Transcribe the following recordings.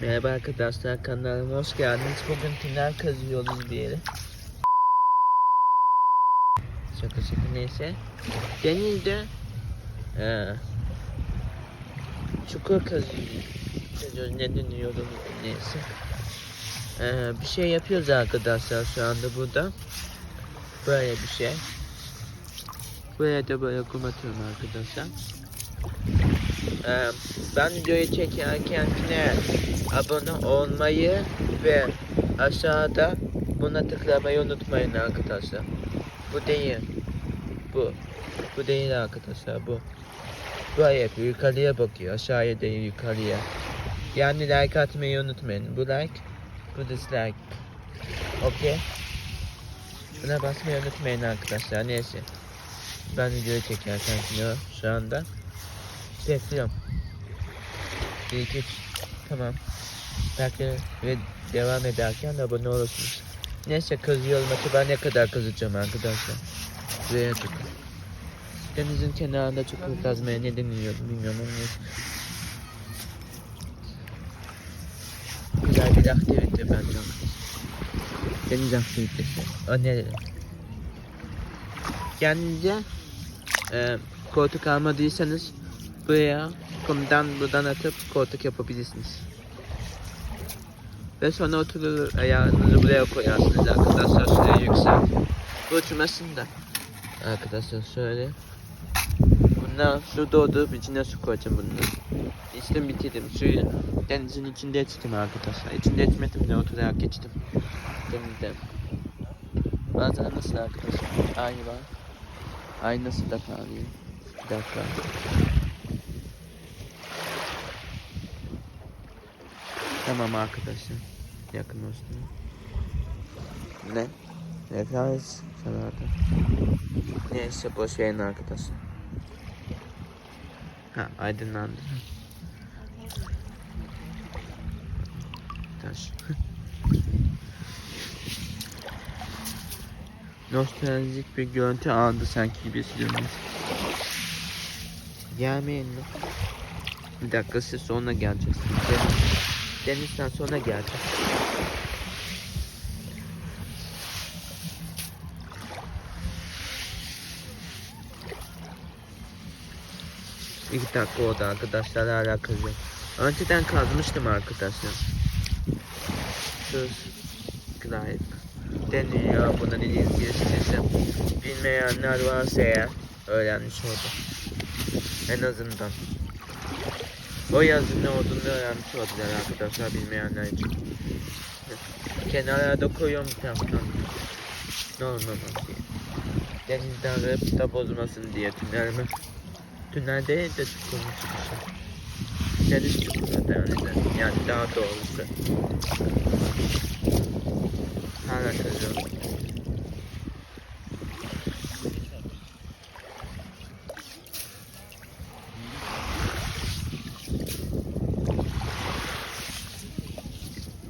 Merhaba arkadaşlar kanalıma hoş geldiniz. Bugün tünel kazıyoruz bir yere. Şaka şaka neyse. Denizde eee çukur kazıyoruz. Kazıyoruz ne deniyordu neyse. Eee bir şey yapıyoruz arkadaşlar şu anda burada. Böyle bir şey. Buraya da böyle kum atıyorum arkadaşlar. Ben videoyu çekerken yine abone olmayı ve aşağıda buna tıklamayı unutmayın arkadaşlar. Bu değil. Bu. Bu değil arkadaşlar bu. Bu hep yukarıya bakıyor. Aşağıya değil yukarıya. Yani like atmayı unutmayın. Bu like. Bu dislike. Okey. Buna basmayı unutmayın arkadaşlar. Neyse. Ben videoyu çekerken şu anda. Bekliyorum. 1 2 Tamam. Belki ve devam ederken de abone olursunuz. Neyse kazıyorum acaba ne kadar kazacağım arkadaşlar. Buraya çukur. Denizin kenarında çukur kazmaya ne deniliyorum bilmiyorum ama. Güzel bir aktivite bence. Deniz aktivitesi. Öneririm. Kendince e, koltuk almadıysanız buraya kumdan buradan atıp koltuk yapabilirsiniz. Ve sonra oturur ayağınızı buraya koyarsınız arkadaşlar şuraya yüksel. Bu uçmasın da. Arkadaşlar şöyle. Bundan su doldurup içine su koyacağım bunu. İçtim bitirdim. Suyu denizin içinde içtim arkadaşlar. İçinde içmedim de oturarak geçtim. Denizde. Bazen nasıl arkadaşlar? Ay var. Ay nasıl da. Bir dakika. Tamam arkadaşlar. Yakın olsun. Ne? Ne kadar sanardı? Neyse boş verin arkadaşlar. Ha aydınlandı. Taş. Nostaljik bir görüntü aldı sanki gibi hissediyorum. Gelmeyin mi? Bir dakika siz sonra geleceksiniz. Deniz, sonra geleceğiz. İki dakika oldu arkadaşlar hala. Önceden kazmıştım arkadaşlar. Söz Clive deniyor buna İngilizcesi. Bilmeyenler varsa eğer öğrenmiş oldu. En azından. O yazın ne olduğunu öğrenmiş oldular arkadaşlar bilmeyenler için. Kenarlarda koyuyorum bir taraftan. Olmaz diye. Denizden rıp da bozmasın diye tünelimi. Tünel değil de çukurun çıkışı. Deniz çukuruna devam eder. Yani daha doğrusu. Hala kızıyorum.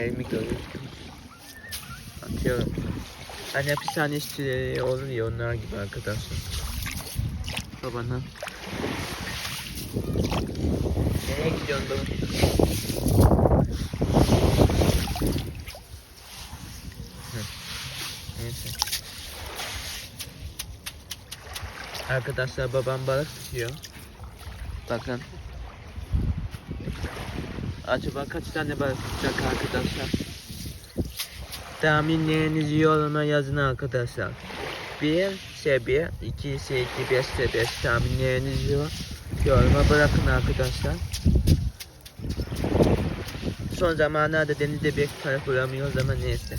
Elmi görüyorsunuz. Atıyorum. Hani hapishane işçileri olur ya onlar gibi arkadaşlar. Babana. Nereye gidiyorsun baba? Neyse. Arkadaşlar babam balık tutuyor. Bakın. Acaba kaç tane balık tutacak arkadaşlar? Tahminlerinizi yoruma yazın arkadaşlar. 1 ise 1, 2 ise 2, 5 ise 5 tahminlerinizi yoruma bırakın arkadaşlar. Son zamanlarda denizde bir taraf bulamıyoruz ama neyse.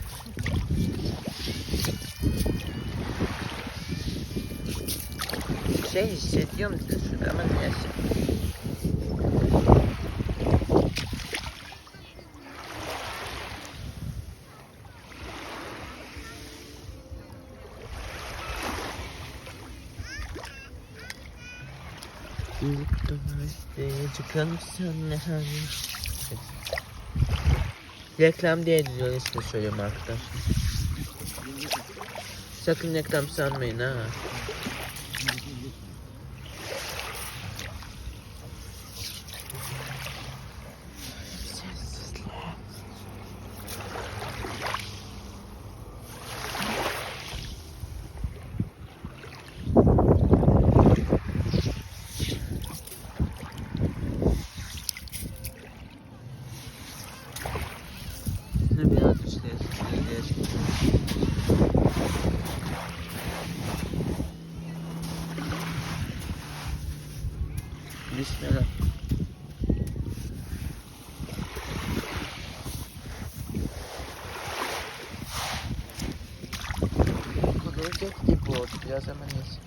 Şey hissediyor musunuz? Ama neyse. Çıkalım ne hani. Reklam diye diyor ismi söylüyorum arkadaşlar. Sakın reklam sanmayın ha. Ölecek gibi oldu biraz ama neyse.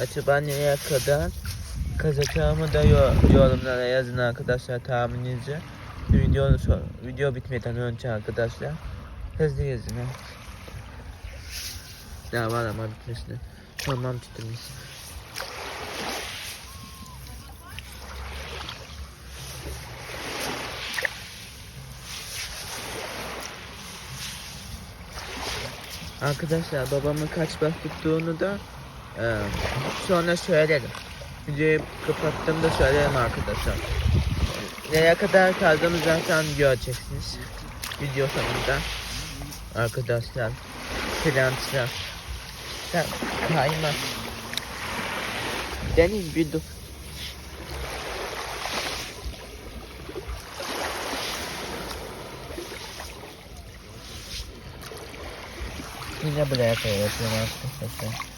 Acaba nereye kadar kazacağımı da yo- yorumlara yazın arkadaşlar tahmininizi. Video, so- video bitmeden önce arkadaşlar hızlı yazın. ha. Daha var ama bitmesine. Tamam tutmuş. Arkadaşlar babamın kaç bak tuttuğunu da ee, sonra söylerim. Videoyu kapattığımda söylerim arkadaşlar. Nereye kadar kaldığımı zaten göreceksiniz. Video sonunda. Arkadaşlar. Prensler. Sen kayma. Deniz bir dur. Yine buraya koyuyorum arkadaşlar.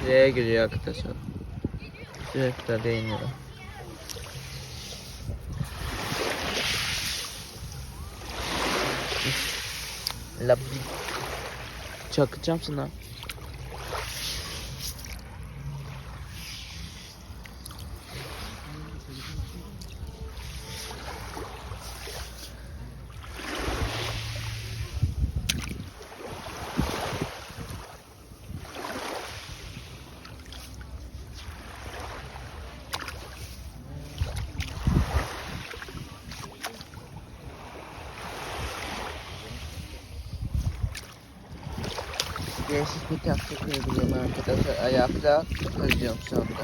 Şuraya giriyor arkadaşlar. Sürekli değiniyor. La Çakacağım sana. Değişik bir taktik uyguluyorum arkadaşlar. Ayakta kırıyorum şu anda.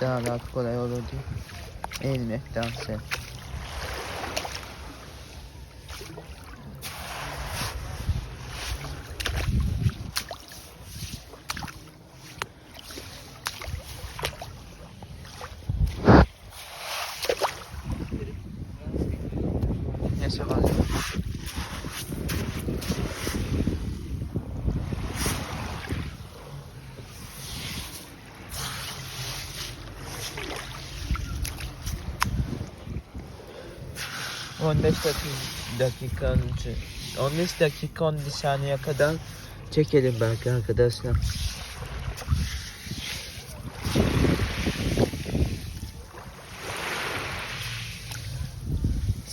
Daha rahat kolay olur diye. Eğilmektense. Neyse var. 15 dakika, önce 15 dakika 10 saniye kadar çekelim belki arkadaşlar.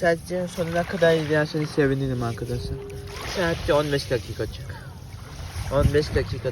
Sadece sonuna kadar izlerseniz sevinirim arkadaşlar. Sadece 15 dakika çık. 15 dakika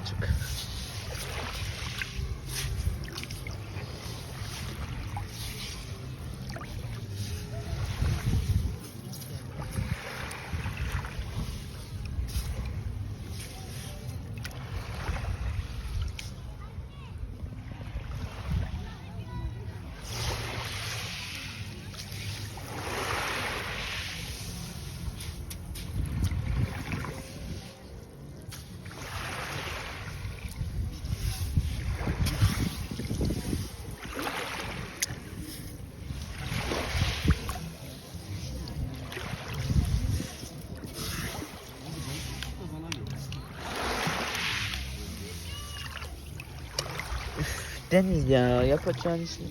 Deniz ya yapacağın işi.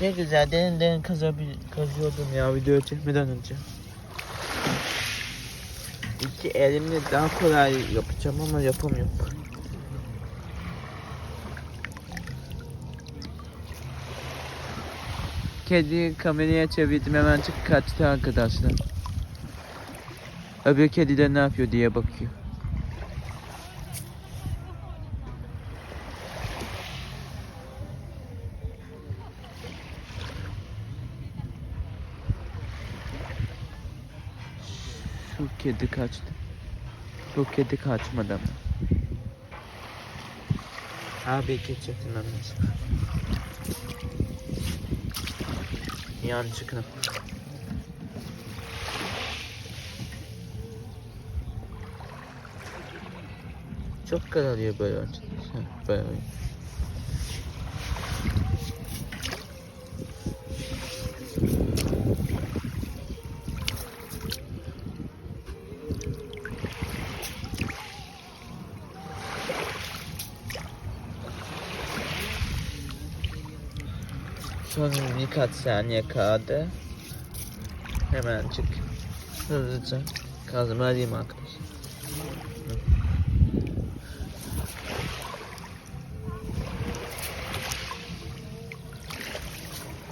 Ne güzel derin derin kazabil kazıyordum ya video çekmeden önce. İki elimle daha kolay yapacağım ama yapamıyorum. Kedi kameraya çevirdim hemen çık kaçtı arkadaşlar. Öbür kedi de ne yapıyor diye bakıyor. Şu kedi kaçtı. Bu kedi kaçmadı ama. Abi geçecektim ben mesela. Yanlışlıkla. Çok kararıyor böyle. Böyle. Son birkaç saniye kaldı. Hemen çık. Hızlıca kazma alayım arkadaşlar.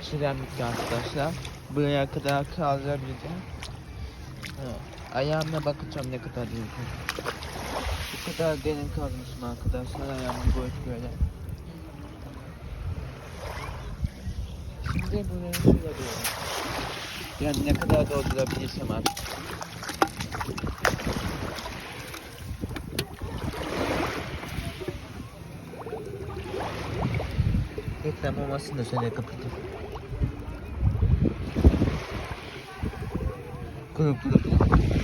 Sürem bitti arkadaşlar. Buraya kadar kaldırabileceğim. Evet. Ayağıma bakacağım ne kadar değil. Bu kadar derin kalmışım arkadaşlar. Ayağımı boş böyle. Şimdi buraya şöyle doğru. Yani ne kadar doldurabilirsem artık. Reklam olmasın da şöyle kapatayım. Grup grup.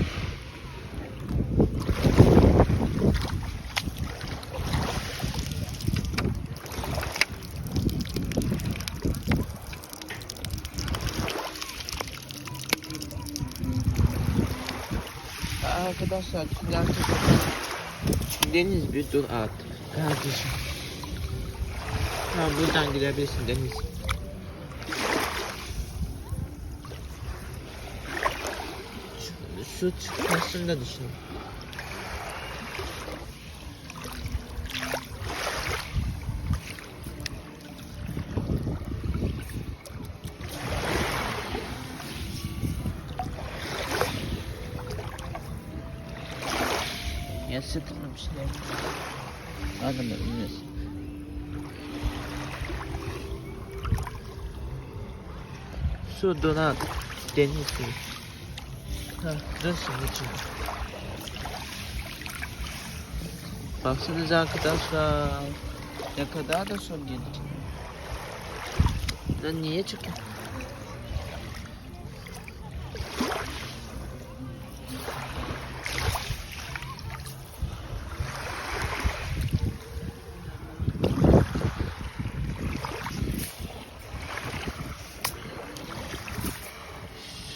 Arkadaşlar şuradan çıkın. Deniz bir dur artık. Kardeşim. Ha buradan girebilirsin Deniz. Şu, şu çıkmasını da düşün. Ya sırtımda bir şeyler. Anlamadım neyse. Su donan deniz suyu. Ha, şimdi içine. Baksanıza arkadaşlar. Ne kadar da son geldi. Lan niye çıkıyor?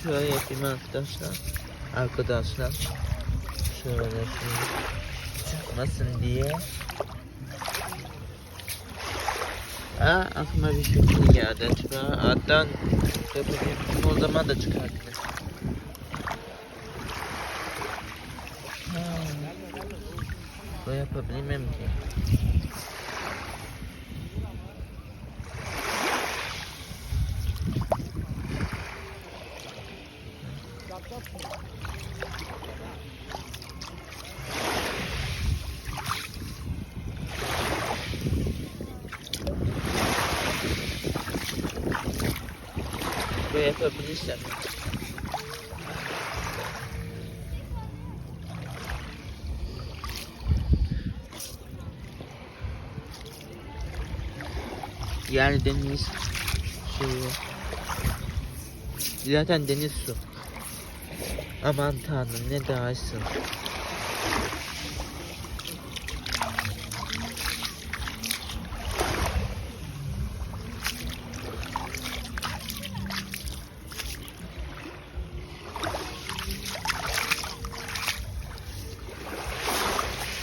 Şöyle yapayım arkadaşlar. Arkadaşlar. Şöyle yapayım. Çıkmasın diye. Aa aklıma bir fikir geldi. Acaba alttan yapabilirim. O zaman da çıkartırım. Ha. Bu yapabilmem ki. Bu yapabilirsem. Yani deniz suyu. Zaten deniz su. Aman tanrım ne dersin.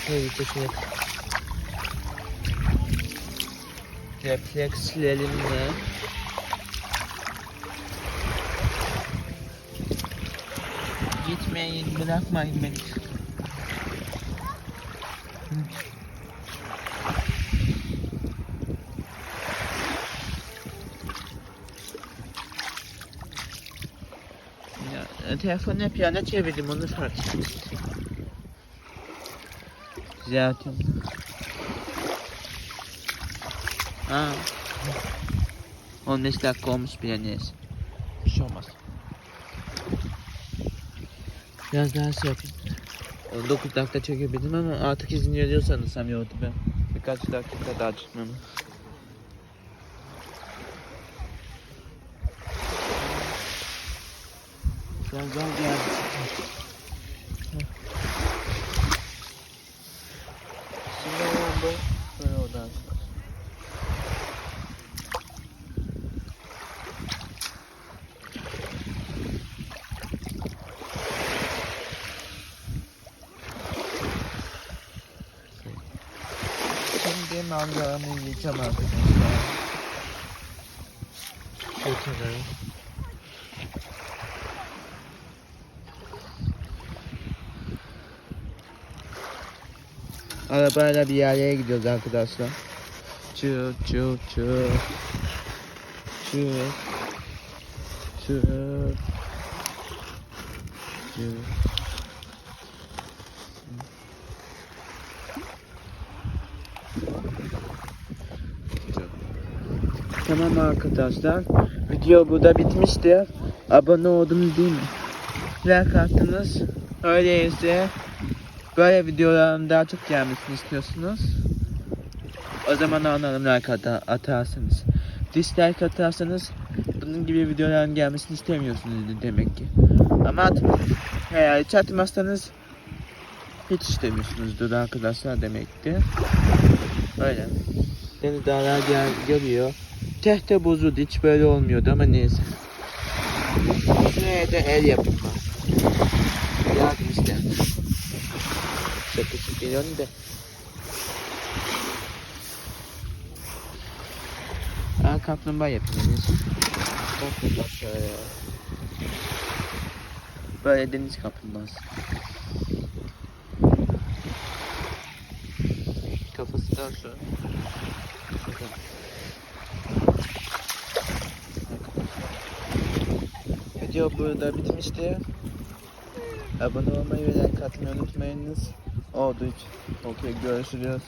Şöyle şey Reflekslerimle Gitmeyin bırakmayın beni. Ya, telefonu hep yana çevirdim onu fark. Zaten. Ha. 15 dakika olmuş bile neyse. Bir şey olmaz. Biraz daha şey yapayım. 19 dakika çekebildim ama artık izin veriyor sanırsam YouTube'a. Birkaç dakika daha çıkmam. Biraz daha geldi. Şimdi hemen bu böyle oradan çıkar. Şimdi mangaramı yiyeceğim arkadaşlar. Şekerleri. Arabayla bir yerlere gidiyoruz arkadaşlar. Çır çır çır. Çır. Çır. Çır. Tamam arkadaşlar. Video burada bitmiştir. Abone oldunuz değil mi? Like attınız. Öyleyse böyle videoların daha çok gelmesini istiyorsunuz. O zaman anlarım like ata- atarsınız. Dislike atarsanız bunun gibi videoların gelmesini istemiyorsunuz demek ki. Ama atmayın. Eğer hiç atmazsanız hiç istemiyorsunuzdur arkadaşlar demektir. Öyle. Deniz dağlar gel geliyor. Tehte bozuldu hiç böyle olmuyordu ama neyse. Şuraya da el yapım var. Yardım ister. Yaklaşık geliyorum da. Aa kaplumbağa yapayım. Kaplumbağa şöyle. Böyle deniz kaplumbağası. Kafası da şu. Bakın. Video burada bitmişti. Abone olmayı ve like atmayı unutmayınız. Oldu. Okey görüşürüz.